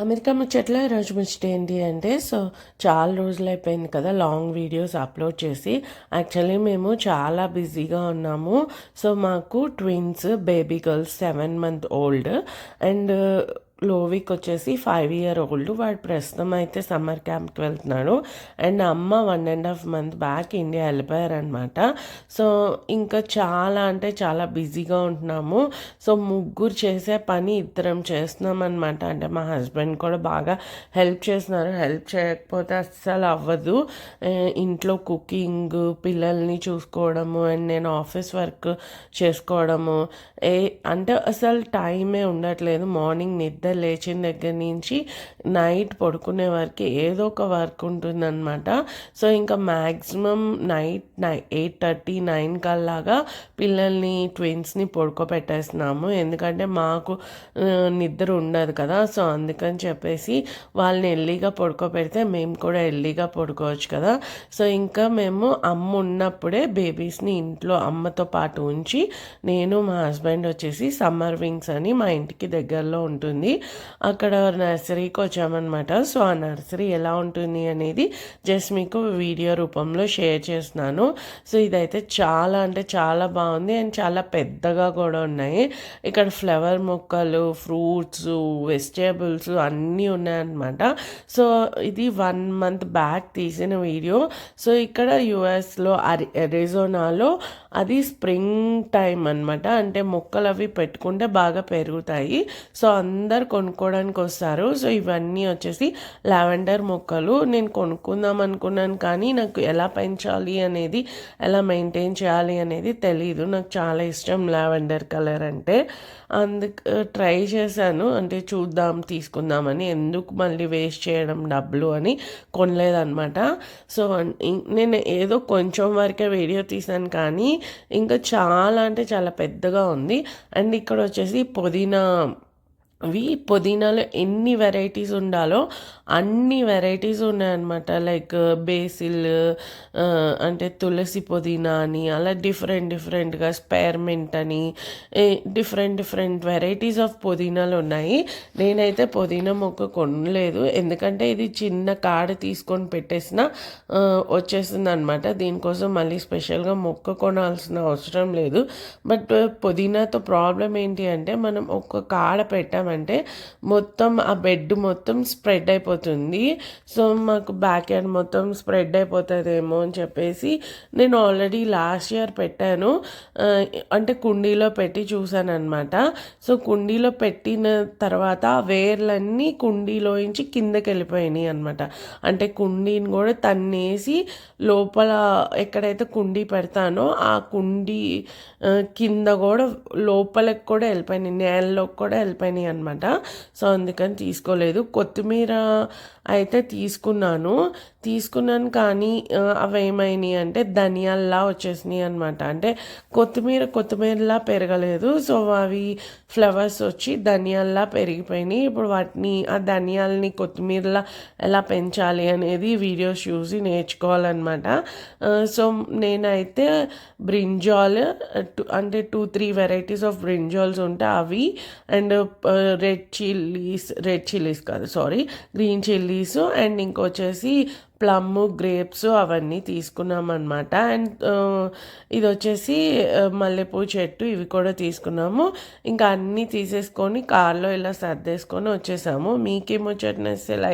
America ముచ్చట్లో ఈరోజు ముచ్చట ఏంటి అంటే సో చాలా రోజులు అయిపోయింది కదా లాంగ్ వీడియోస్ అప్లోడ్ చేసి. యాక్చువల్లీ మేము చాలా బిజీగా ఉన్నాము. సో మాకు twins baby girls seven month old and Lovik వచ్చేసి ఫైవ్ ఇయర్ ఓల్డ్ వాడు ప్రస్తుతం అయితే సమ్మర్ క్యాంప్కి వెళ్తున్నాడు. అండ్ అమ్మ one and half month back India వెళ్ళిపోయారనమాట so ఇంకా చాలా అంటే చాలా బిజీగా ఉంటున్నాము. సో ముగ్గురు చేసే పని ఇద్దరం చేస్తున్నాం అనమాట అంటే మా హస్బెండ్ కూడా బాగా హెల్ప్ చేస్తున్నారు. హెల్ప్ చేయకపోతే అస్సలు అవ్వదు. ఇంట్లో కుకింగ్ పిల్లల్ని చూసుకోవడము అండ్ నేను ఆఫీస్ వర్క్ చేసుకోవడము. ఏ అంటే అసలు టైమే ఉండట్లేదు. మార్నింగ్ నిద్ర లేచిన దగ్గర నుంచి నైట్ పడుకునే వరకు ఏదో ఒక వర్క్ ఉంటుందన్నమాట. సో ఇంకా maximum night nine eight thirty nine కల్లాగా పిల్లల్ని ట్విన్స్ని పడుకోబెట్టేస్తున్నాము. ఎందుకంటే మాకు నిద్ర ఉండదు కదా. సో అందుకని చెప్పేసి వాళ్ళని ఎల్లీగా పడుకోబెడితే మేము కూడా ఎల్లీగా పడుకోవచ్చు కదా. సో ఇంకా మేము అమ్మ ఉన్నప్పుడే బేబీస్ని ఇంట్లో అమ్మతో పాటు ఉంచి నేను మా హస్బెండ్ వచ్చేసి సమ్మర్ వింగ్స్ అని మా ఇంటికి దగ్గరలో ఉంటుంది. అక్కడ నర్సరీకి వచ్చామన్నమాట. సో ఆ నర్సరీ ఎలా ఉంటుంది అనేది జస్ట్ మీకు వీడియో రూపంలో షేర్ చేస్తున్నాను. సో ఇదైతే చాలా అంటే చాలా బాగుంది అండ్ చాలా పెద్దగా కూడా ఉన్నాయి. ఇక్కడ ఫ్లవర్ మొక్కలు ఫ్రూట్స్ వెజిటేబుల్స్ అన్నీ ఉన్నాయన్నమాట. సో ఇది వన్ మంత్ బ్యాక్ తీసిన వీడియో. సో ఇక్కడ యుఎస్లో అరి ఎరిజోనాలో అది స్ప్రింగ్ టైం అనమాట అంటే మొక్కలు అవి పెట్టుకుంటే బాగా పెరుగుతాయి. సో అందరు కొనుక్కోవడానికి వస్తారు సో ఇవన్నీ వచ్చేసి లావెండర్ మొక్కలు. నేను కొనుక్కుందాం అనుకున్నాను కానీ నాకు ఎలా పెంచాలి అనేది ఎలా మెయింటైన్ చేయాలి అనేది తెలీదు. నాకు చాలా ఇష్టం లావెండర్ కలర్ అంటే. అందుకు ట్రై చేశాను. అంటే చూద్దాం తీసుకుందామని. ఎందుకు మళ్ళీ వేస్ట్ చేయడం డబ్బులు అని కొనలేదన్నమాట. సో నేను ఏదో కొంచెం వరకే వీడియో తీసాను కానీ ఇంకా చాలా అంటే చాలా పెద్దగా ఉంది. అండ్ ఇక్కడ వచ్చేసి పుదీనా అవి పుదీనాలో ఎన్ని వెరైటీస్ ఉండాలో అన్ని వెరైటీస్ ఉన్నాయన్నమాట. లైక్ బేసిల్ అంటే తులసి పుదీనా అని అలా డిఫరెంట్ డిఫరెంట్గా స్పైర్మెంట్ అని డిఫరెంట్ డిఫరెంట్ వెరైటీస్ ఆఫ్ పుదీనాలు ఉన్నాయి. నేనైతే పుదీనా మొక్క కొనలేదు. ఎందుకంటే ఇది చిన్న కాడ తీసుకొని పెట్టేసిన వచ్చేస్తుంది అనమాట దీనికోసం మళ్ళీ స్పెషల్గా మొక్క కొనాల్సిన అవసరం లేదు. బట్ పుదీనాతో ప్రాబ్లం ఏంటి అంటే మనం ఒక కాడ పెట్టాం చేసామంటే మొత్తం ఆ బెడ్ మొత్తం స్ప్రెడ్ అయిపోతుంది. సో మాకు బ్యాక్ యార్డ్ మొత్తం స్ప్రెడ్ అయిపోతుందేమో అని చెప్పేసి నేను ఆల్రెడీ లాస్ట్ ఇయర్ పెట్టాను. అంటే కుండీలో పెట్టి చూశాను అనమాట సో కుండీలో పెట్టిన తర్వాత వేర్లన్నీ కుండీలోంచి కిందకి వెళ్ళిపోయినాయి అనమాట అంటే కుండీని కూడా తన్నేసి లోపల ఎక్కడైతే కుండీ పెడతానో ఆ కుండీ కింద కూడా లోపలికి కూడా వెళ్ళిపోయినాయి. నేలలోకి కూడా వెళ్ళిపోయినాయి అనమాట అనమాట సో అందుకని తీసుకోలేదు. కొత్తిమీర అయితే తీసుకున్నాను. తీసుకున్నాను కానీ అవి ఏమైనాయి అంటే ధనియాల్లా వచ్చేసినాయి అనమాట అంటే కొత్తిమీర కొత్తిమీరలా పెరగలేదు. సో అవి ఫ్లవర్స్ వచ్చి ధనియాల్లా పెరిగిపోయినాయి. ఇప్పుడు వాటిని ఆ ధనియాలని కొత్తిమీరలా ఎలా పెంచాలి అనేది వీడియోస్ చూసి నేర్చుకోవాలన్నమాట. సో నేనైతే బ్రింజాల్ అంటే two three varieties of brinjals ఉంటే అవి. And red chillies red chillies కాదు సారీ గ్రీన్ చిల్లీస్ అండ్ ఇంకొచ్చేసి ప్లమ్ గ్రేప్స్ అవన్నీ తీసుకున్నాం అనమాట అండ్ uh, ఇది వచ్చేసి uh, మల్లెపూ చెట్టు ఇవి కూడా తీసుకున్నాము. ఇంకా అన్నీ తీసేసుకొని కార్లో ఇలా సర్దేసుకొని వచ్చేసాము. మీకేమో మీకేమొచ్చేటనేసి లైక్